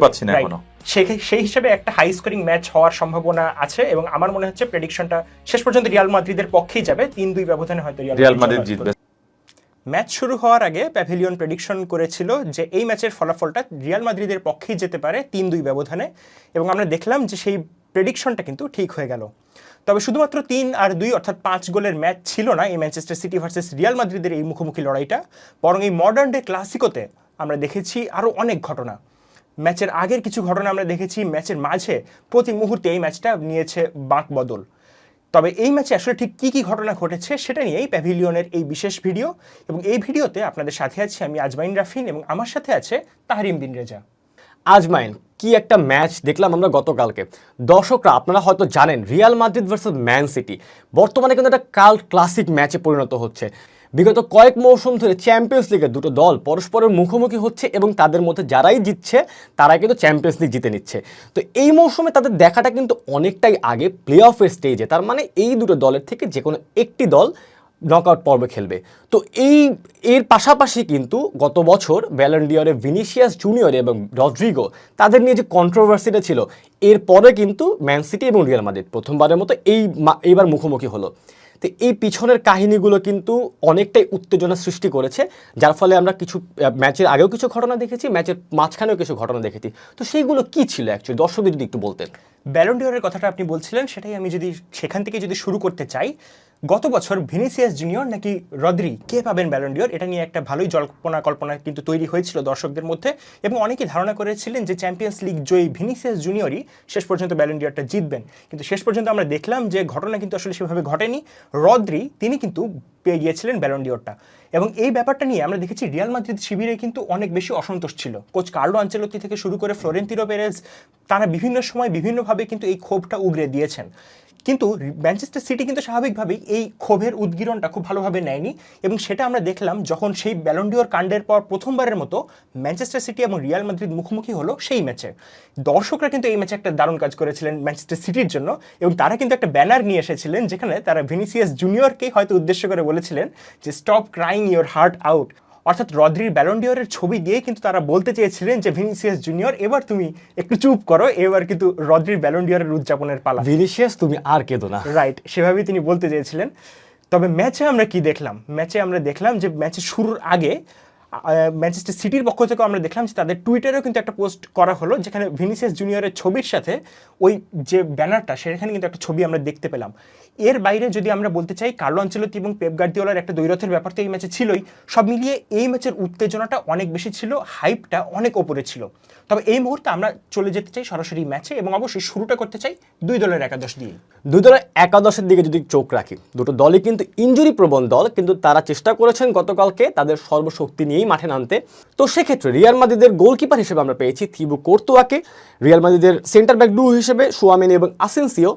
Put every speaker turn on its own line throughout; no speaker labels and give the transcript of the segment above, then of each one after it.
পাচ্ছি না এখনও।
সেই সেই হিসেবে একটা হাই স্কোরিং ম্যাচ হওয়ার সম্ভাবনা আছে এবং আমার মনে হচ্ছে প্রেডিকশনটা শেষ পর্যন্ত রিয়াল মাদ্রিদের পক্ষেই যাবে। তিন দুই ব্যবধানে হয়তো
রিয়াল মাদ্রিদ জিতবে।
ম্যাচ শুরু হওয়ার আগে প্যাভিলিয়ন প্রেডিকশন করেছিল যে এই ম্যাচের ফলাফলটা রিয়াল মাদ্রিদের পক্ষেই যেতে পারে তিন দুই ব্যবধানে এবং আমরা দেখলাম যে সেই প্রেডিকশনটা কিন্তু ঠিক হয়ে গেল। তবে শুধুমাত্র তিন আর দুই অর্থাৎ পাঁচ গোলের ম্যাচ ছিল না এই ম্যানচেস্টার সিটি ভার্সেস রিয়াল মাদ্রিদের এই মুখোমুখি লড়াইটা। বরং এই মডার্ন ডে ক্লাসিকোতে আমরা দেখেছি আরও অনেক ঘটনা। ম্যাচের আগের কিছু ঘটনা আমরা দেখেছি, ম্যাচের মাঝে প্রতি মুহূর্তে এই ম্যাচটা নিয়েছে বাঁক বদল। তবে এই ম্যাচে আসলে ঠিক কী কী ঘটনা ঘটেছে সেটা নিয়েই প্যাভিলিয়নের এই বিশেষ ভিডিও এবং এই ভিডিওতে আপনাদের সাথে আছি আমি আজমাইন রাফিন এবং আমার সাথে আছে তাহরিম বিন রেজা।
আজমাইন, কি একটা ম্যাচ দেখলাম আমরা গতকালকে। দর্শকরা, আপনারা হয়তো জানেন, Real Madrid versus Man City বর্তমানে কিন্তু একটা কাল ক্লাসিক ম্যাচে পরিণত হচ্ছে। বিগত কয়েক মৌসুম ধরে চ্যাম্পিয়ন্স লিগের দুটো দল পরস্পরের মুখোমুখি হচ্ছে এবং তাদের মধ্যে যারাই জিতছে, তারাই কিন্তু চ্যাম্পিয়ন্স লিগ জিতে নিচ্ছে। তো এই মৌসুমে তাদের দেখাটা কিন্তু অনেকটাই আগে প্লে অফের স্টেজে তার মানে এই দুটো দলের থেকে যে কোনো একটি দল নকআউট পর্বে খেলবে। তো এই, এর পাশাপাশি কিন্তু গত বছর ব্যালেন্ডিয়রে ভিনিসিয়াস জুনিয়র এবং রদ্রিগো তাদের নিয়ে যে কন্ট্রোভার্সিটা ছিল এরপরে কিন্তু ম্যান সিটি এবং রিয়াল মাদ্রিদ প্রথমবারের মতো এই এইবার মুখোমুখি হলো। তো এই পিছনের কাহিনীগুলো কিন্তু অনেকটাই উত্তেজনা সৃষ্টি করেছে, যার ফলে আমরা কিছু ম্যাচের আগেও কিছু ঘটনা দেখেছি, ম্যাচের মাঝখানেও কিছু ঘটনা দেখেছি। তো সেইগুলো কি ছিল অ্যাকচুয়ালি দর্শকদের যদি একটু বলতেন।
ব্যালন্ডিওরের কথাটা আপনি বলছিলেন, সেটাই আমি যদি সেখান থেকে যদি শুরু করতে চাই গত বছর ভিনিসিয়াস জুনিয়র নাকি রদ্রি, কে পাবেন ব্যালন্ডিওর এটা নিয়ে একটা ভালোই জল্পনা কল্পনা কিন্তু তৈরি হয়েছিল দর্শকদের মধ্যে এবং অনেকেই ধারণা করেছিলেন যে চ্যাম্পিয়ন্স লিগ জয়ী ভিনিসিয়াস জুনিয়রই শেষ পর্যন্ত ব্যালন্ডিওরটা জিতবেন। কিন্তু শেষ পর্যন্ত আমরা দেখলাম যে ঘটনা কিন্তু আসলে সেভাবে ঘটেনি। রদ্রি, তিনি কিন্তু পেয়ে গিয়েছিলেন ব্যালন্ডিওরটা এবং এই ব্যাপারটা নিয়ে আমরা দেখেছি রিয়াল মাদ্রিদ শিবিরে কিন্তু অনেক বেশি অসন্তোষ ছিল। কোচ কার্লো আঞ্চেলতি থেকে শুরু করে ফ্লোরেন্তিনো পেরেজ তারা বিভিন্ন সময় বিভিন্নভাবে কিন্তু এই ক্ষোভটা উগরে দিয়েছেন। কিন্তু ম্যানচেস্টার সিটি কিন্তু স্বাভাবিকভাবেই এই ক্ষোভের উদ্গীরণটা খুব ভালোভাবে নেয়নি এবং সেটা আমরা দেখলাম যখন সেই ব্যালন্ডিওর কাণ্ডের পর প্রথমবারের মতো ম্যানচেস্টার সিটি এবং রিয়াল মাদ্রিদ মুখোমুখি হলো সেই ম্যাচে দর্শকরা কিন্তু এই ম্যাচে একটা দারুণ কাজ করেছিলেন ম্যানচেস্টার সিটির জন্য এবং তারা কিন্তু একটা ব্যানার নিয়ে এসেছিলেন যেখানে তারা ভিনিসিয়াস জুনিয়রকেই হয়তো উদ্দেশ্য করে বলেছিলেন যে stop crying your heart out অর্থাৎ রদ্রির ব্যালন্ডিওরের ছবি দিয়ে কিন্তু তারা বলতে চেয়েছিলেন যে ভিনিসিয়াস জুনিয়র এবার তুমি একটু চুপ করো। এবার কিন্তু রদ্রির ব্যালন্ডিওরের উদযাপনের পালা।
ভিনিসিয়াস তুমি আর কেঁদো না।
রাইট সেভাবেই তিনি বলতে চেয়েছিলেন। তবে ম্যাচে আমরা কি দেখলাম? ম্যাচে আমরা দেখলাম যে ম্যাচে শুরুর আগে ম্যানচেস্টার সিটির পক্ষ থেকে আমরা দেখলাম যে তাদের টুইটারেও কিন্তু একটা পোস্ট করা হলো, যেখানে ভিনিসিয়াস জুনিয়রের ছবির সাথে ওই যে ব্যানারটা, সেখানে কিন্তু একটা ছবি আমরা দেখতে পেলাম। এর বাইরে যদি আমরা বলতে চাই, কার্লো আঞ্চলতি এবং পেপ গার্দিওলার একটা দৈরথের ব্যাপার তো এই ম্যাচে ছিলই। সব মিলিয়ে এই ম্যাচের উত্তেজনাটা অনেক বেশি ছিল হাইপটা অনেক ওপরে ছিল। তবে এই মুহূর্তে আমরা চলে যেতে চাই সরাসরি ম্যাচে এবং অবশ্যই শুরুটা করতে চাই দুই দলের একাদশ দিয়ে
দুই দলের একাদশের দিকে যদি চোখ রাখি, দুটো দলই কিন্তু ইঞ্জুরি প্রবণ দল, কিন্তু তারা চেষ্টা করেছেন গতকালকে তাদের সর্বশক্তি নিয়েই মাঠে নামতে। তো সেক্ষেত্রে রিয়াল মাদ্রিদের গোলকিপার হিসেবে আমরা পেয়েছি থিবু কোর্তুয়াকে। রিয়াল মাদ্রিদের সেন্টার ব্যাক ডু হিসেবে সুয়ামেনি এবং আসেন্সিও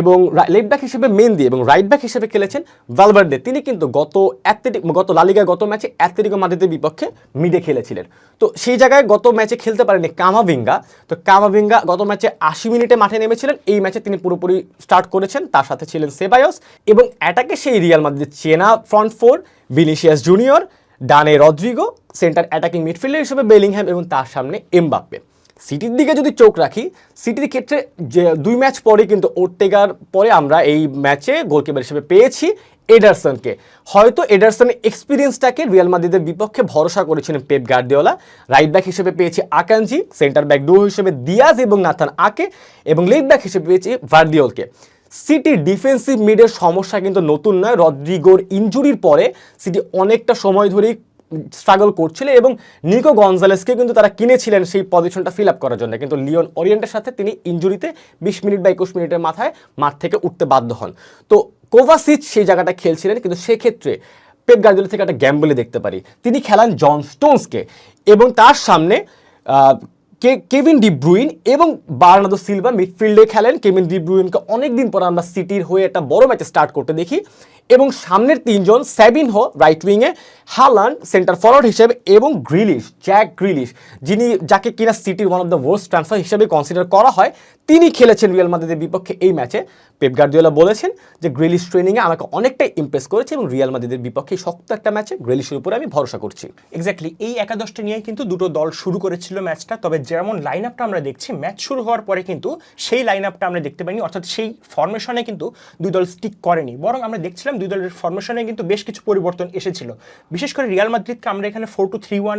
এবং লেফট ব্যাক হিসেবে মেন্দি এবং রাইট ব্যাক হিসেবে খেলেছেন ভালভার্দে। তিনি কিন্তু গত অ্যাথলেটিক গত লালিগা গত ম্যাচে অ্যাথলেটিকো মাদ্রিদের বিপক্ষে মিডে খেলেছিলেন। তো সেই জায়গায় গত ম্যাচে খেলতে পারেনি কামাভিঙ্গা। তো কামাভিঙ্গা গত ম্যাচে আশি মিনিটে মাঠে নেমেছিলেন। এই ম্যাচে তিনি পুরোপুরি স্টার্ট করেছেন। তার সাথে ছিলেন সেবায়স এবং অ্যাটাকে সেই রিয়াল মাদ্রিদ চেনা ফ্রন্ট ফোর ভিনিসিয়াস জুনিয়র ডানে রদ্রিগো, সেন্টার অ্যাটাকিং মিডফিল্ডার হিসেবে বেলিংহ্যাম এবং তার সামনে এমবাপ্পে। সিটির দিকে যদি চোখ রাখি, সিটির ক্ষেত্রে যে দুই ম্যাচ পরে কিন্তু ওর্টেগার পরে আমরা এই ম্যাচে গোলকিপার হিসেবে পেয়েছি এডারসনকে। হয়তো এডারসনের এক্সপিরিয়েন্সটাকে রিয়াল মাদ্রিদের বিপক্ষে ভরসা করেছিলেন পেপ গার্দিওলা। রাইট ব্যাক হিসেবে পেয়েছি আকাঞ্জি সেন্টার ব্যাক ডো হিসেবে দিয়াজ এবং নাথান আকে এবং লেফট ব্যাক হিসেবে পেয়েছি ভার্দিওলকে। সিটি ডিফেন্সিভ মিডের সমস্যা কিন্তু নতুন নয়। রদ্রিগোর ইনজুরির পরে সিটি অনেকটা সময় ধরেই স্ট্রাগল করছিল এবং নিকো গনজালেসকে কিন্তু তারা কিনেছিলেন সেই পজিশনটা ফিল আপ করার জন্য। কিন্তু লিওন ওরিয়েন্টের সাথে তিনি ইনজুরিতে বিশ মিনিট বা একুশ মিনিটের মাথায় মাঠ থেকে উঠতে বাধ্য হন। তো কোভাসিচ সেই জায়গাটা খেলছিলেন, কিন্তু সেক্ষেত্রে পেপ গার্দিওলা থেকে একটা গ্যাম্বলে দেখতে পারি। তিনি খেলান জন স্টোনসকে এবং তার সামনে কেভিন ডিব্রুইন এবং বার্নাদো সিলভা মিডফিল্ডে খেলেন। কেভিন ডিব্রুইনকে অনেকদিন পর আমরা সিটির হয়ে একটা বড় ম্যাচে স্টার্ট করতে দেখি। এবং সামনের তিনজন স্যাবিন হো রাইট উইংয়ে, হালান্ড, সেন্টার ফরওয়ার্ড হিসেবে এবং গ্রিলিশ, জ্যাক গ্রিলিশ, যিনি যাকে কিনা সিটির one of the worst transfer হিসেবে কনসিডার করা হয় তিনি খেলেছেন রিয়াল মাদ্রিদের বিপক্ষে এই ম্যাচে। পেপ গার্দিওলা বলেছেন যে গ্রিলিশ ট্রেনিংয়ে আমাকে অনেকটাই ইমপ্রেস করেছে এবং রিয়াল মাদ্রিদের বিপক্ষে শক্ত একটা ম্যাচে গ্রিলিশের উপরে আমি ভরসা করছি।
এক্স্যাক্টলি এই একাদশটা নিয়ে কিন্তু দুটো দল শুরু করেছিল ম্যাচটা। তবে যেমন লাইন আপটা আমরা দেখছি, ম্যাচ শুরু হওয়ার পরে কিন্তু সেই লাইন আপটা আমরা দেখতে পাইনি, অর্থাৎ সেই ফরমেশনে কিন্তু দুই দল স্টিক করেনি। বরং আমরা দেখছিলাম দুই দলের ফরমেশনে কিন্তু বেশ কিছু পরিবর্তন এসেছিল। বিশেষ করে রিয়াল মাদ্রিদকে আমরা এখানে ফোর টু থ্রি ওয়ান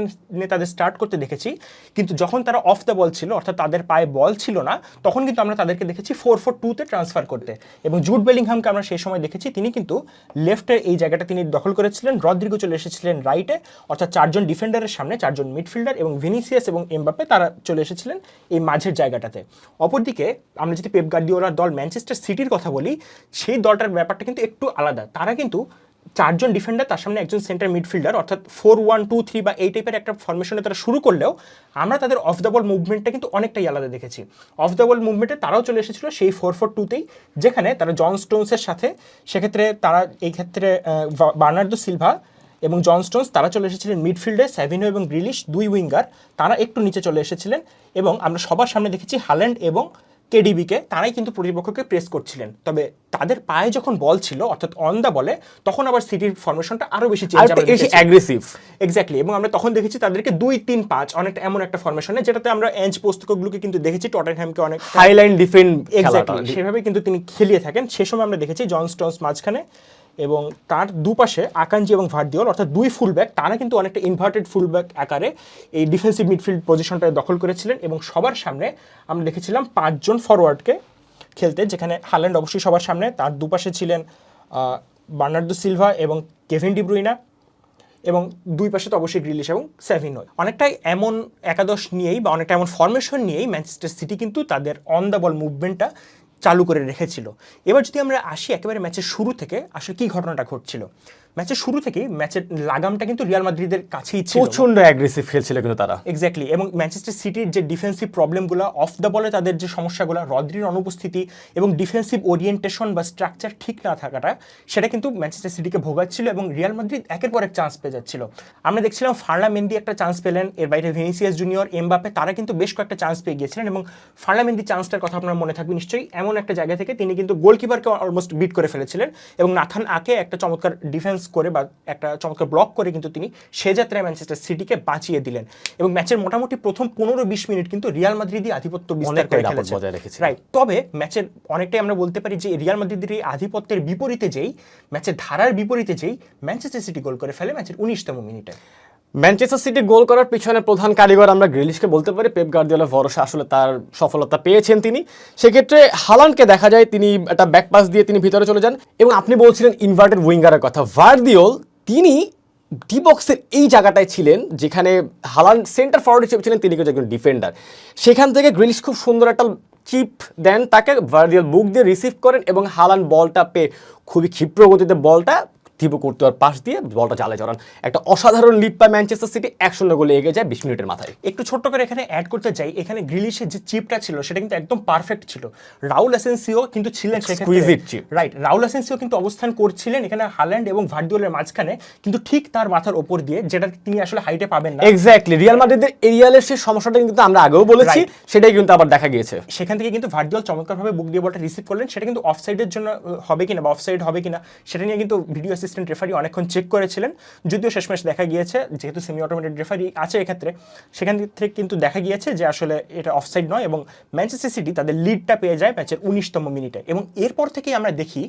তাদের স্টার্ট করতে দেখেছি। কিন্তু যখন তারা অফ দ্য বল ছিল, অর্থাৎ তাদের পায়ে বল ছিল না, তখন কিন্তু আমরা তাদেরকে দেখেছি ফোর ফোর টুতে ট্রান্সফার করতে। এবং জুট বেলিংহামকে আমরা সেই সময় দেখেছি, তিনি কিন্তু লেফটের এই জায়গাটা তিনি দখল করেছিলেন, রদ্রিগো চলে এসেছিলেন রাইটে অর্থাৎ চারজন ডিফেন্ডারের সামনে, চারজন মিডফিল্ডার এবং ভিনিসিয়াস এবং এমবাপে তারা চলে এসেছিলেন এই মাঝের জায়গাটাতে। অপরদিকে আমরা যদি পেপ গার্দিওলার দল ম্যানচেস্টার সিটির কথা বলি, সেই দলটার ব্যাপারটা কিন্তু একটু আলাদা। তারা কিন্তু চারজন ডিফেন্ডার তার সামনে একজন সেন্টার মিডফিল্ডার অর্থাৎ ফোর ওয়ান টু থ্রি বা এই টাইপের একটা ফরমেশনে তারা শুরু করলেও আমরা তাদের অফ দ্য বল মুভমেন্টটা কিন্তু অনেকটাই আলাদা দেখেছি। অফ দ্য বল মুভমেন্টে তারাও চলে এসেছিল সেই ফোর ফোর টুতেই যেখানে তারা জন স্টোনসের সাথে, সেক্ষেত্রে তারা এই ক্ষেত্রে বার্নার্দো সিলভা এবং জন স্টোনস তারা চলে এসেছিলেন মিডফিল্ডে স্যাভিনো এবং গ্রিলিশ দুই উইঙ্গার তারা একটু নিচে চলে এসেছিলেন এবং আমরা সবার সামনে দেখেছি হাল্যান্ড এবং কেডিবিকে তারাই কিন্তু প্রতিপক্ষকে প্রেস করছিলেন। তবে তাদের পায়ে যখন বল ছিল অর্থাৎ অন দ্য বলে তখন আবার সিটির ফরমেশনটা আরও বেশি চেঞ্জ
বেশি অ্যাগ্রেসিভ
এক্স্যাক্টলি এবং আমরা তখন দেখেছি তাদেরকে দুই তিন পাঁচ অনেকটা এমন একটা ফরমেশনে যেটাতে আমরা এঞ্জ পুস্তকগুলোকে কিন্তু দেখেছি টটেনহ্যামকে অনেক
হাইলাইন ডিফেন্ড
এক্স্যাক্টলি সেভাবে কিন্তু তিনি খেলিয়ে থাকেন। সে সময় আমরা দেখেছি জন স্টোনস মাঝখানে এবং তার দুপাশে আকাঞ্জি এবং ভার্দিওল অর্থাৎ দুই ফুলব্যাক তারা কিন্তু অনেকটা ইনভার্টেড ফুলব্যাক আকারে এই ডিফেন্সিভ মিডফিল্ড পজিশনটা দখল করেছিলেন এবং সবার সামনে আমরা দেখেছিলাম পাঁচজন ফরওয়ার্ডকে খেলতে যেখানে হাল্যান্ড অবশ্যই সবার সামনে। তার দুপাশে ছিলেন বার্নার্দো সিলভা এবং কেভিন ডিব্রুইনা এবং দুই পাশে তো অবশ্যই গ্রিলিশ এবং সেভিন নয়। অনেকটাই এমন একাদশ নিয়েই বা অনেকটা এমন ফরমেশন নিয়েই ম্যানচেস্টার সিটি কিন্তু তাদের অন দ্য বল মুভমেন্টটা চালু করে রেখেছিল। এবার যদি আমরা আসি একেবারে ম্যাচের শুরু থেকে, আসলে কী ঘটনাটা ঘটছিল? ম্যাচের শুরু থেকেই ম্যাচের লাগামটা কিন্তু রিয়াল মাদ্রিদের কাছেই ছিল।
প্রচণ্ড অ্যাগ্রেসিভ খেলছিল কিন্তু তারা।
এক্স্যাক্টলি এবং ম্যানচেস্টার সিটির যে ডিফেন্সিভ প্রবলেমগুলো অফ দ্য বলে তাদের যে সমস্যাগুলো রদ্রির অনুপস্থিতি এবং ডিফেন্সিভ ওরিয়েন্টেশন বা স্ট্রাকচার ঠিক না থাকাটা সেটা কিন্তু ম্যানচেস্টার সিটিকে ভোগাচ্ছিল এবং রিয়াল মাদ্রিদ একের পর এক চান্স পেয়ে যাচ্ছিল। আমরা দেখছিলাম ফার্লা মেন্দি একটা চান্স পেলেন এর বাইরে ভিনিসিয়াস জুনিয়র এমবাপে তারা কিন্তু বেশ কয়েকটা চান্স পেয়ে গিয়েছিলেন এবং ফার্লা মেন্দি চান্সটার কথা আপনার মনে থাকবে নিশ্চয়ই এমন একটা জায়গা থেকে তিনি কিন্তু গোলকিপারকে অলমোস্ট বিট করে ফেলেছিলেন এবং নাথান আকে একটা চমৎকার ডিফেন্স করে বা একটা চমৎকার ব্লক করে কিন্তু তিনি সে যাত্রায় ম্যানচেস্টার সিটিকে বাঁচিয়ে দিলেন। এবং ম্যাচের মোটামুটি প্রথম পনেরো বিশ মিনিট কিন্তু রিয়াল মাদ্রিদি আধিপত্য বিস্তার করে খেলেছে রাইট তবে ম্যাচের অনেকটাই আমরা বলতে পারি যে রিয়াল মাদ্রিদের এই আধিপত্যের বিপরীতে যেই ম্যাচের ধারার বিপরীতে যেই ম্যানচেস্টার সিটি গোল করে ফেলে ম্যাচের উনিশতম মিনিটে।
ম্যানচেস্টার সিটি গোল করার পিছনে প্রধান কারিগর আমরা গ্রিলিশকে বলতে পারি। পেপ গার্দিওলার ভরসা আসলে তার সফলতা পেয়েছেন তিনি। সেক্ষেত্রে হালানকে দেখা যায় তিনি একটা ব্যাক পাস দিয়ে তিনি ভিতরে চলে যান। এবং আপনি বলছিলেন ইনভার্টেড উইঙ্গারের কথা। ভার্দিওল তিনি ডি বক্সের এই জায়গাটায় ছিলেন যেখানে হালান সেন্টার ফরওয়ার্ড হিসেবে ছিলেন, তিনি কিন্তু একজন ডিফেন্ডার সেখান থেকে গ্রিলিশ খুব সুন্দর একটা চিপ দেন তাকে। ভার্দিওল বুক দিয়ে রিসিভ করেন এবং হালান বলটা পেয়ে খুবই ক্ষিপ্র গতিতে বলটা থিপু করতে পাশ দিয়ে বলটা জালে চড়ান একটা অসাধারণ লিড পায় ম্যানচেস্টার সিটি এক শূন্য গোলে এগিয়ে যায় বিশ মিনিটের মাথায়।
একটু ছোট্ট করে এখানে অ্যাড করতে চাই। এখানে গ্রিলিশের যে চিপটা ছিল সেটা কিন্তু একদম পারফেক্ট ছিল। রাউল অ্যাসেন্সিও কিন্তু ছিলেন
Exquisite chip.
Right Raul Asencio কিন্তু অবস্থান করছিলেন এখানে হাল্যান্ড এবং ভার্দিওলের মাঝখানে কিন্তু ঠিক তার মাথার ওপর দিয়ে যেটা তিনি আসলে হাইটে পাবেন না।
এক্স্যাক্টলি রিয়াল মাদ্রিদের এরিয়ালের সেই সমস্যাটা কিন্তু আমরা আগেও বলেছি। সেটাই কিন্তু আবার দেখা গিয়েছে।
সেখান থেকে কিন্তু ভার্দিওল চমৎকারভাবে বুক দিয়ে বলটা রিসিভ করলেন। সেটা কিন্তু অফসাইডের জন্য হবে কিনা বা অফসাইড হবে কিনা সেটা নিয়ে কিন্তু ভিডিও অ্যাসিস্ট্যান্ট রেফারি অনেকক্ষণ চেক করেছিলেন, যদিও শেষমেশ দেখা গিয়েছে, যেহেতু সেমি অটোমেটেড রেফারি আছে এক্ষেত্রে, সেখান থেকে কিন্তু দেখা গিয়েছে যে আসলে এটা অফসাইড নয় এবং ম্যানচেস্টার সিটি তাদের লিডটা পেয়ে যায় ম্যাচের উনিশতম মিনিটে। এবং এরপর থেকেই আমরা দেখি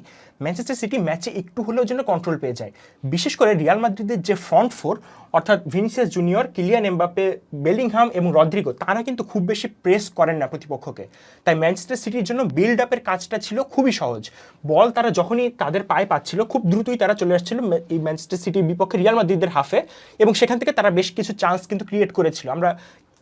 ম্যানচেস্টার সিটি ম্যাচে একটু হলেও যেন কন্ট্রোল পেয়ে যায়। বিশেষ করে রিয়াল মাদ্রিদের যে ফ্রন্ট ফোর অর্থাৎ Vinicius Junior Kylian Mbappe Bellingham এবং রদ্রিগো তারা কিন্তু খুব বেশি প্রেস করেন না প্রতিপক্ষকে। তাই ম্যানচেস্টার সিটির জন্য বিল্ড আপের কাজটা ছিল খুবই সহজ। বল তারা যখনই তাদের পায়ে পাচ্ছিল, খুব দ্রুতই তারা চলে আসছিল মে- এই ম্যানচেস্টার সিটির বিপক্ষে রিয়াল মাদ্রিদের হাফে এবং সেখান থেকে তারা বেশ কিছু চান্স কিন্তু ক্রিয়েট করেছিল। আমরা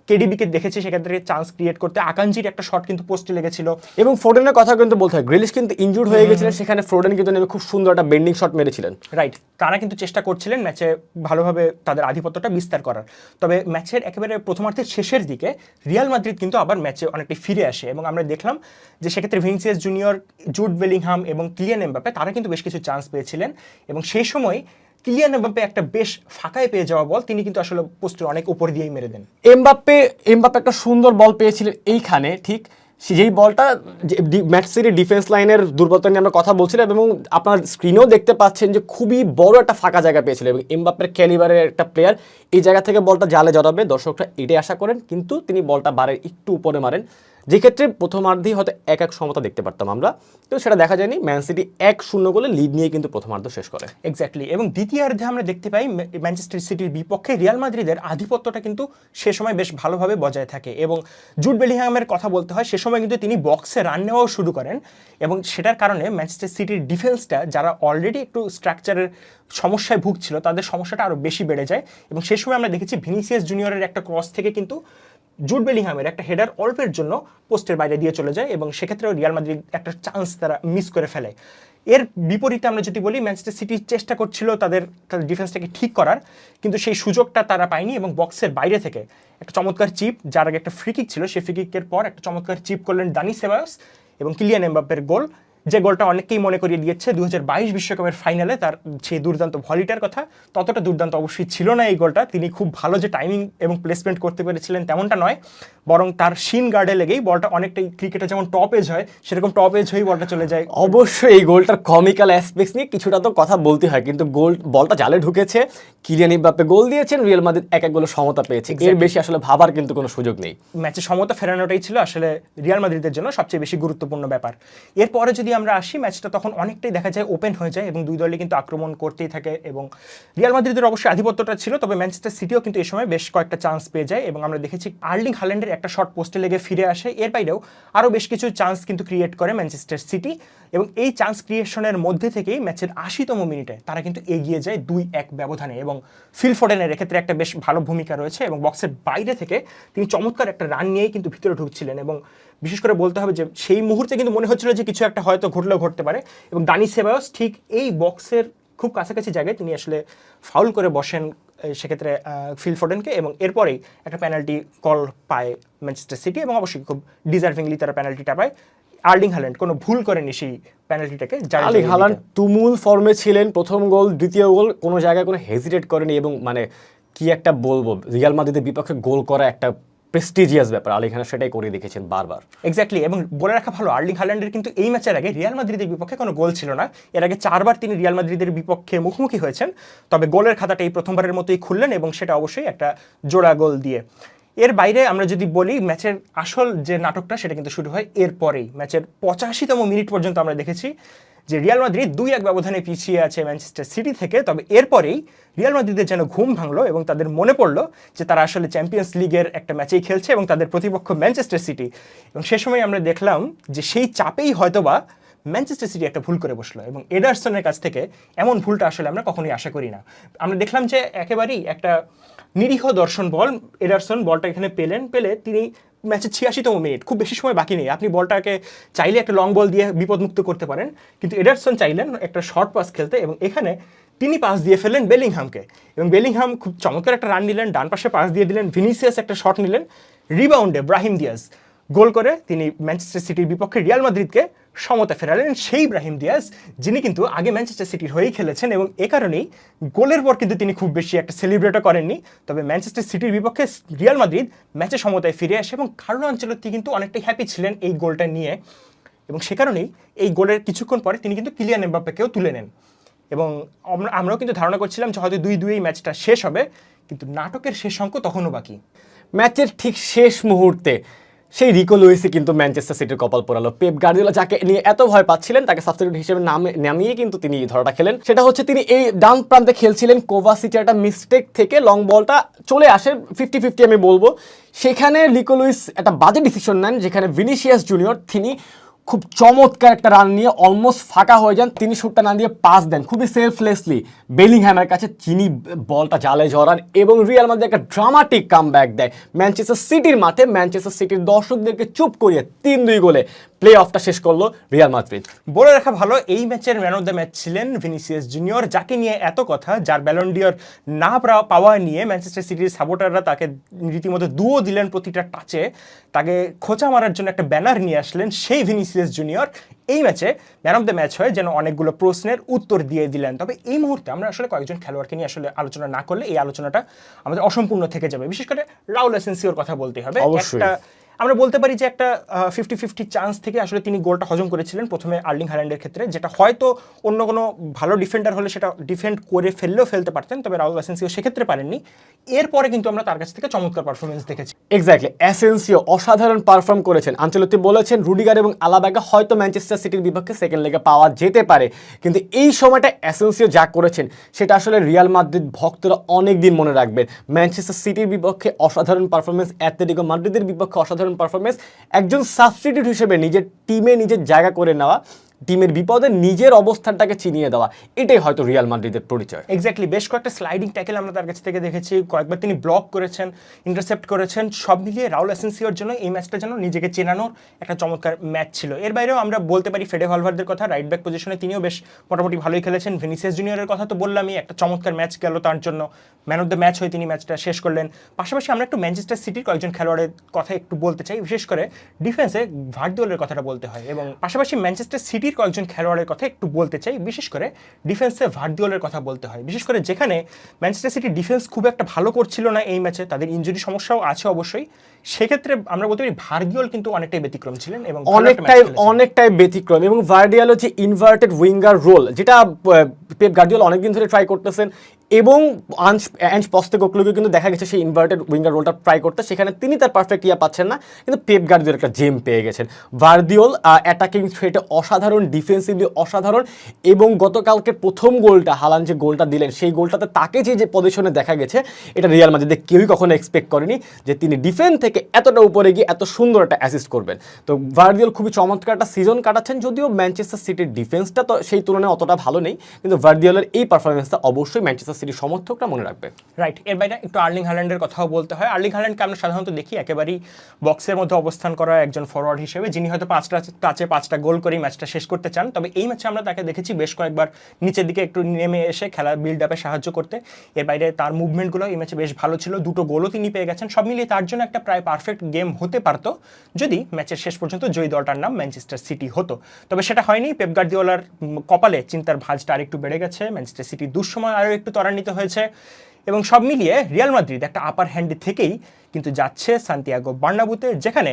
কেডিবিকে দেখেছি সেখান থেকে চান্স ক্রিয়েট করতে আকাঞ্জির একটা শট কিন্তু পোস্টে লেগেছিল।
এবং ফোর্ডেনের কথা কিন্তু বলতে হয় গ্রিলিশ কিন্তু ইনজুর্ড হয়ে গেছিলেন সেখানে ফোর্ডেন কিন্তু নেমে খুব সুন্দর একটা বেন্ডিং শট মেরেছিলেন।
রাইট তারা কিন্তু চেষ্টা করছিলেন ম্যাচে ভালোভাবে তাদের আধিপত্যটা বিস্তার করার। তবে ম্যাচের একেবারে প্রথমার্ধের শেষের দিকে রিয়াল মাদ্রিদ কিন্তু আবার ম্যাচে অনেকটাই ফিরে আসে এবং আমরা দেখলাম যে সেক্ষেত্রে ভিনসিয়াস জুনিয়র জুড বেলিংহাম এবং ক্লিয়ান এমবাপে তারা কিন্তু বেশ কিছু চান্স পেয়েছিলেন। এবং সেই সময় ক্লিয়ান এমবাপে একটা বেশ ফাঁকায় পেয়ে যাওয়া বল, তিনি কিন্তু আসলে পোস্টের অনেক উপর দিয়েই মেরে দেন।
এমবাপ্পে এমবাপ্পে একটা সুন্দর বল পেয়েছিলেন এইখানে, ঠিক? যেই বলটা ম্যাচ সিটির ডিফেন্স লাইনের দুর্বলতা নিয়ে আমরা কথা বলছিলাম, এবং আপনার স্ক্রিনেও দেখতে পাচ্ছেন যে খুবই বড় একটা ফাঁকা জায়গা পেয়েছিল এবং এমবাপ্পের ক্যালিবারের একটা প্লেয়ার এই জায়গা থেকে বলটা জালে জড়াবে। দর্শকরা এটাই আশা করেন, কিন্তু তিনি বলটা বারের একটু উপরে মারেন। যেক্ষেত্রে প্রথমার্ধেই হয়তো এক এক সমতা দেখতে পারতাম আমরা, কিন্তু সেটা দেখা যায়নি। ম্যান সিটি এক শূন্য গোলে লিড নিয়ে কিন্তু প্রথমার্ধ শেষ করে।
এক্স্যাক্টলি এবং দ্বিতীয়ার্ধে আমরা দেখতে পাই ম্যা- ম্যানচেস্টার সিটির বিপক্ষে রিয়াল মাদ্রিদের আধিপত্যটা কিন্তু সে সময় বেশ ভালোভাবে বজায় থাকে এবং জুট বেলিংহামের কথা বলতে হয়, সে সময় কিন্তু তিনি বক্সে রান নেওয়াও শুরু করেন এবং সেটার কারণে ম্যানচেস্টার সিটির ডিফেন্সটা যারা অলরেডি একটু স্ট্রাকচারের সমস্যায় ভুগছিল, তাদের সমস্যাটা আরও বেশি বেড়ে যায় এবং সে সময় আমরা দেখেছি ভিনিসিয়াস জুনিয়রের একটা ক্রস থেকে কিন্তু জুট বেলিংহামের একটা হেডার অল্পের জন্য পোস্টের বাইরে দিয়ে চলে যায় এবং সেক্ষেত্রেও রিয়াল মাদ্রিদ একটা চান্স তারা মিস করে ফেলে। এর বিপরীতে আমরা যদি বলি ম্যানচেস্টার সিটি চেষ্টা করছিল তাদের তাদের ডিফেন্সটাকে ঠিক করার, কিন্তু সেই সুযোগটা তারা পায়নি এবং বক্সের বাইরে থেকে একটা চমৎকার চিপ যার আগে একটা ফ্রিকিক ছিল, সেই ফ্রিকিকের পর একটা চমৎকার চিপ করলেন দানি সেবায়স এবং কিলিয়ান এমবাপ্পের গোল। যে গোলটা অনেকেই মনে করিয়ে দিয়েছে দু বিশ্বকাপের ফাইনালে তার সেই দুর্দান্ত ভলিটার কথা, ততটা দুর্দান্ত অবশ্যই ছিল না এই গোলটা। তিনি খুব ভালো যে টাইমিং এবং প্লেসমেন্ট করতে পেরেছিলেন তেমনটা নয়। বরং তার শিন গার্ডে লেগেই বলটা অনেকটাই ক্রিকেটে যেমন টপ এজ হয় সেরকম টপ এজ হয়েই বলটা চলে যায়।
অবশ্যই এই গোলটার কমিক্যাল অ্যাসপেক্টস নিয়ে কিছুটা তো কথা বলতে হয় কিন্তু গোল বলটা জালে ঢুকেছে। কিলিয়ান ইমবাপ্পে গোল দিয়েছেন রিয়াল মাদ্রিদ এক এক গোলে সমতা পেয়েছে। এর বেশি আসলে ভাবার কিন্তু কোনো সুযোগ নেই।
ম্যাচে সমতা ফেরানোটাই ছিল আসলে রিয়াল মাদ্রিদের জন্য সবচেয়ে বেশি গুরুত্বপূর্ণ ব্যাপার। এরপরে যদি আমরা আসি ম্যাচটা তখন অনেকটাই দেখা যায় ওপেন হয়ে যায় এবং দুই দলই কিন্তু আক্রমণ করতেই থাকে এবং রিয়াল মাদ্রিদের অবশ্যই আধিপত্যটা ছিল তবে ম্যানচেস্টার সিটিও কিন্তু এই সময় বেশ কয়েকটা চান্স পেয়ে যায় এবং আমরা দেখেছি আর্লিং হাল্যান্ডের একটা শর্ট পোস্টে লেগে ফিরে আসে। এর বাইরেও আরও বেশ কিছু চান্স কিন্তু ক্রিয়েট করে ম্যানচেস্টার সিটি এবং এই চান্স ক্রিয়েশনের মধ্যে থেকেই ম্যাচের আশিতম মিনিটে তারা কিন্তু এগিয়ে যায় দুই এক ব্যবধানে এবং ফিল ফোডেনের এক্ষেত্রে একটা বেশ ভালো ভূমিকা রয়েছে এবং বক্সের বাইরে থেকে তিনি চমৎকার একটা রান নিয়েই কিন্তু ভিতরে ঢুকছিলেন এবং বিশেষ করে বলতে হবে যে সেই মুহূর্তে কিন্তু মনে হচ্ছিল যে কিছু একটা হয়তো ঘটলেও ঘটতে পারে এবং দানি সেবায়স ঠিক এই বক্সের খুব কাছাকাছি জায়গায় তিনি আসলে ফাউল করে বসেন সেক্ষেত্রে ফিল ফোডেনকে এবং এরপরেই একটা পেনাল্টি কল পায় ম্যানচেস্টার সিটি এবং অবশ্যই খুব ডিজার্ভিংলি তারা পেনাল্টিটা পায়। আর্লিং হ্যালেন্ড কোনো ভুল করেনি সেই পেনাল্টিটাকে
আর্লিং হ্যালান্ড তুমুল ফর্মে ছিলেন প্রথম গোল দ্বিতীয় গোল কোনো জায়গায় কোনো হেজিটেট করেনি এবং মানে কি একটা বলব রিয়াল মাদ্রিদের বিপক্ষে গোল করা একটা প্রেস্টিজিয়াস ব্যাপার। আলী খান সেটাই করে দেখেছেন বারবার।
এক্স্যাক্টলি এবং বলে রাখা ভালো, আর্লিং হাল্যান্ডের কিন্তু এই ম্যাচের আগে রিয়াল মাদ্রিদের বিপক্ষে কোনো গোল ছিল না। এর আগে চারবার তিনি রিয়াল মাদ্রিদের বিপক্ষে মুখোমুখি হয়েছেন, তবে গোলের খাতাটা এই প্রথমবারের মতোই খুললেন এবং সেটা অবশ্যই একটা জোড়া গোল দিয়ে। এর বাইরে আমরা যদি বলি, ম্যাচের আসল যে নাটকটা সেটা কিন্তু শুরু হয় এরপরেই। ম্যাচের পঁচাশিতম মিনিট পর্যন্ত আমরা দেখেছি। যে রিয়াল মাদ্রিদ দুই এক ব্যবধানে পিছিয়ে আছে ম্যানচেস্টার সিটি থেকে, তবে এরপরেই রিয়াল মাদ্রিদের যেন ঘুম ভাঙলো এবং তাদের মনে পড়ল যে তারা আসলে চ্যাম্পিয়ন্স লিগের একটা ম্যাচেই খেলছে এবং তাদের প্রতিপক্ষ ম্যানচেস্টার সিটি। এবং সে সময় আমরা দেখলাম যে সেই চাপেই হয়তোবা ম্যানচেস্টার সিটি একটা ভুল করে বসল এবং এডারসনের কাছ থেকে এমন ভুলটা আসলে আমরা কখনোই আশা করি না। আমরা দেখলাম যে একেবারেই একটা নিরীহ দর্শন বল, এডারসন বলটা এখানে পেলেন, পেলে তিনি ম্যাচের ছিয়াশিতম মিনিট, খুব বেশি সময় বাকি নেই। আপনি বলটাকে চাইলে একটা লং বল দিয়ে বিপদমুক্ত করতে পারেন। কিন্তু এডারসন চাইলেন একটা শর্ট পাস খেলতে এবং এখানে তিনি পাস দিয়ে ফেলেন বেলিংহামকে। এবং বেলিংহাম খুব চমৎকার একটা রান নিলেন, ডান পাশে পাস দিয়ে দিলেন, ভিনিসিয়াস একটা শট নিলেন রিবাউন্ডে ব্রাহিম দিয়াস। গোল করে তিনি ম্যানচেস্টার সিটির বিপক্ষে রিয়াল মাদ্রিদকে সমতা ফেরালেন সেই ইব্রাহিম দিয়াজ, যিনি কিন্তু আগে ম্যানচেস্টার সিটির হয়েই খেলেছেন এবং এ কারণেই গোলের পর কিন্তু তিনি খুব বেশি একটা সেলিব্রেটও করেননি। তবে ম্যানচেস্টার সিটির বিপক্ষে রিয়াল মাদ্রিদ ম্যাচে সমতায় ফিরে আসে এবং কার্লো আঞ্চলত্তি কিন্তু অনেকটাই হ্যাপি ছিলেন এই গোলটা নিয়ে এবং সে কারণেই এই গোলের কিছুক্ষণ পরে তিনি কিন্তু কিলিয়ান এমবাপ্পেকেও তুলে নেন। এবং আমরা, আমরাও কিন্তু ধারণা করছিলাম যে হয়তো দুই দুই এই ম্যাচটা শেষ হবে, কিন্তু নাটকের শেষ অঙ্ক তখনও বাকি।
ম্যাচের ঠিক শেষ মুহূর্তে সেই রিকো লুইসই কিন্তু ম্যানচেস্টার সিটির কপাল পড়ালো। পেপ গার্দিওলা যাকে নিয়ে এত ভয় পাচ্ছিলেন, তাকে সাবস্টিটিউট হিসেবে নামে, নামিয়ে কিন্তু তিনি ধরাটা খেলেন। সেটা হচ্ছে তিনি এই ডান প্রান্তে খেলছিলেন কোভাসিটির একটা মিস্টেক থেকে লং বলটা চলে আসে ফিফটি ফিফটি আমি বলব। সেখানে লিকো লুইস একটা বাজে ডিসিশন নেন, যেখানে ভিনিসিয়াস জুনিয়র তিনি খুব চমৎকার একটা রান নিয়ে অলমোস্ট ফাঁকা হয়ে যান। তিনি শুটটা না দিয়ে পাস দেন। খুবই সেলফলেসলি বেলিংহ্যামের কাছে চিনি বলটা জালে জড়ান এবং রিয়াল মাদ্রিদ একটা ড্রামাটিক কাম দেয়। ম্যানচেস্টার সিটির মাঠে ম্যানচেস্টার সিটির দর্শকদেরকে চুপ করিয়ে তিন দুই গোলে প্লে অফটা শেষ করল রিয়াল মাদ্রিদ
বলে রাখা ভালো, এই ম্যাচের ম্যান অফ দ্য ম্যাচ ছিলেন ভিনিসিয়াস জুনিয়র যাকে নিয়ে এত কথা, যার ব্যালন্ডিয়র না পাওয়া নিয়ে ম্যানচেস্টার সিটির সাপোর্টাররা তাকে রীতিমতো দুও দিলেন প্রতিটা টাচে তাকে খোঁচা মারার জন্য একটা ব্যানার নিয়ে আসলেন সেই ভিনিসিয়াস জুনিয়র এই ম্যাচে ম্যান অফ দ্য ম্যাচ হয়ে যেন অনেকগুলো প্রশ্নের উত্তর দিয়ে দিলেন। তবে এই মুহূর্তে আমরা আসলে কয়েকজন খেলোয়াড়কে নিয়ে আসলে আলোচনা না করলে এই আলোচনাটা আমাদের অসম্পূর্ণ থেকে যাবে। বিশেষ করে রাউল এসেন্সিওর কথা বলতে হবে। একটা আমরা বলতে পারি যে একটা ফিফটি ফিফটি চান্স থেকে আসলে তিনি গোলটা হজম করেছিলেন প্রথমে আর্লিং হ্যাল্যান্ডের ক্ষেত্রে, যেটা হয়তো অন্য কোনো ভালো ডিফেন্ডার হলে সেটা ডিফেন্ড করে ফেললেও ফেলতে পারতেন, তবে রাহুল অ্যাসেন্সিও সেক্ষেত্রে পারেননি। এরপরে কিন্তু আমরা তার কাছ থেকে চমৎকার পারফরমেন্স দেখেছি।
এক্স্যাক্টলি অ্যাসেন্সিও অসাধারণ পারফর্ম করেছেন। আঞ্চলতি বলেছেন, রুডিগার এবং আলাবাগা হয়তো ম্যানচেস্টার সিটির বিপক্ষে সেকেন্ড লেগে পাওয়া যেতে পারে। কিন্তু এই সময়টা অ্যাসেন্সিও যা করেছেন, সেটা আসলে রিয়াল মাদ্রিদ ভক্তরা অনেক দিন মনে রাখবেন। ম্যানচেস্টার সিটির বিপক্ষে অসাধারণ পারফরমেন্স অ্যাথলেটিকো মাদ্রিদের বিপক্ষে অসাধারণ পারফরমেন্স একজন সাবস্টিটিউট হিসেবে নিজের টিমে নিজের জায়গা করে নেওয়া টিমের বিপদে নিজের অবস্থানটাকে চিনিয়ে দেওয়া। এটাই হয়তো রিয়াল মাদ্রিদের পরিচয়।
এক্স্যাক্টলি বেশ কয়েকটা স্লাইডিং ট্যাকেল আমরা তার কাছ থেকে দেখেছি। কয়েকবার তিনি ব্লক করেছেন ইন্টারসেপ্ট করেছেন, সব মিলিয়ে রাহুল এসেন্সিওর জন্য, এই ম্যাচটা যেন নিজেকে চেনানোর একটা চমৎকার ম্যাচ ছিল। এর বাইরেও আমরা বলতে পারি ফেডে ভলভারদের কথা রাইট ব্যাক পজিশনে তিনিও বেশ মোটামুটি ভালোই খেলেছেন। ভিনিসিয়াস জুনিয়রের কথা তো বললামই, একটা চমৎকার ম্যাচ গেল তার জন্য। ম্যান অফ দ্য ম্যাচ হয়ে তিনি ম্যাচটা শেষ করলেন। পাশাপাশি আমরা একটু ম্যানচেস্টার সিটির কয়েকজন খেলোয়াড়ের কথা একটু বলতে চাই। বিশেষ করে ডিফেন্সে ভার্দিওলের কথাটা বলতে হয়। এবং পাশাপাশি ম্যানচেস্টার সিটির কয়েকজন খেলোয়াড়ের কথা একটু বলতে চাই, বিশেষ করে ডিফেন্সে ভার্দিওলের কথা বলতে হয়। বিশেষ করে যেখানে ম্যানচেস্টার সিটি ডিফেন্স খুব একটা ভালো করছিল না এই ম্যাচে তাদের ইঞ্জুরি সমস্যাও আছে অবশ্যই। সেক্ষেত্রে আমরা বলতে পারি ভার্দিওল কিন্তু অনেকটাই ব্যতিক্রম ছিলেন এবং
অনেকটাই অনেকটাই ব্যতিক্রম এবং ভার্ডিয়ালো যে ইনভার্টেড উইঙ্গার রোল যেটা পেপ গার্ডিওল অনেকদিন ধরে ট্রাই করতেছেন এবং আঞ্চ অ্যাঞ্চ পস্তেকোকলুকে কিন্তু দেখা গেছে সেই ইনভার্টেড উইঙ্গার রোলটা ট্রাই করতে সেখানে তিনি তার পারফেক্ট ইয়া পাচ্ছেন না কিন্তু পেপ গার্ডিওল একটা জেম পেয়ে গেছেন। ভার্দিওল অ্যাটাকিং থ্রেটে অসাধারণ ডিফেন্সিভলি অসাধারণ এবং গতকালকে প্রথম গোলটা হালান যে গোলটা দিলেন সেই গোলটাতে তাকে যে যে পজিশনে দেখা গেছে এটা রিয়াল মাদ্রিদে কেউই কখনো এক্সপেক্ট করেনি যে তিনি ডিফেন্স থেকে এতটা উপরে গিয়ে এত সুন্দর একটা অ্যাসিস্ট করবেন। তো ভার্দিওল খুবই চমৎকার একটা সিজন কাটাচ্ছেন, যদিও ম্যানচেস্টার সিটির ডিফেন্সটা তো সেই তুলনায় অতটা ভালো নেই, কিন্তু ভার্দিওলের এই পারফরমেন্সটা অবশ্যই ম্যানচেস্টার সিটির সমর্থকরা মনে রাখবে।
রাইট এর বাইরে একটু আর্লিং হ্যাল্যান্ডের কথাও বলতে হয়। আর্লিং হ্যাল্যান্ডকে আমরা সাধারণত দেখি একেবারেই বক্সের মধ্যে অবস্থান করা একজন ফরওয়ার্ড হিসেবে, যিনি হয়তো পাঁচটা টাচে পাঁচটা গোল করেই ম্যাচটা শেষ করতে চান। তবে এই ম্যাচে আমরা তাকে দেখেছি বেশ কয়েকবার নিচের দিকে একটু নেমে এসে খেলা বিল্ড আপে সাহায্য করতে। এর বাইরে তার মুভমেন্টগুলো এই ম্যাচে বেশ ভালো ছিল। দুটো গোলও তিনি পেয়ে গেছেন। সব মিলিয়ে তার জন্য একটা প্রায় পারফেক্ট গেম হতে পারত, যদি ম্যাচের শেষ পর্যন্ত জয়ী দলটার নাম ম্যানচেস্টার সিটি হতো। তবে সেটা হয়নি পেপ গার্দিওলার কপালে চিন্তার ভাঁজটা আরেকটু বেড়ে গেছে ম্যানচেস্টার সিটি দুঃসময় আরও একটু ত্বরান্বিত হয়েছে এবং সব মিলিয়ে রিয়াল মাদ্রিদ একটা আপার হ্যান্ড থেকেই কিন্তু যাচ্ছে সান্তিয়াগো বার্নাবুতে যেখানে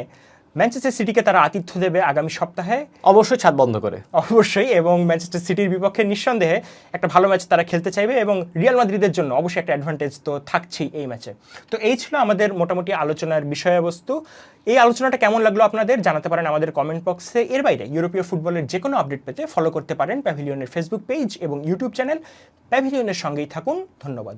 ম্যানচেস্টার সিটিকে তারা আতিথ্য দেবে আগামী সপ্তাহে।
অবশ্যই ছাদ বন্ধ করে।
অবশ্যই এবং ম্যানচেস্টার সিটির বিপক্ষে নিঃসন্দেহে একটা ভালো ম্যাচ তারা খেলতে চাইবে এবং রিয়াল মাদ্রিদের জন্য অবশ্যই একটা অ্যাডভান্টেজ তো থাকছেই এই ম্যাচে তো এই ছিল আমাদের মোটামুটি আলোচনার বিষয়বস্তু। এই আলোচনাটা কেমন লাগল আপনাদের জানাতে পারেন আমাদের কমেন্ট বক্সে এর বাইরে ইউরোপীয় ফুটবলের যে কোনো আপডেট পেতে ফলো করতে পারেন প্যাভিলিয়নের ফেসবুক পেজ এবং ইউটিউব চ্যানেল প্যাভিলিয়নের সঙ্গেই থাকুন ধন্যবাদ।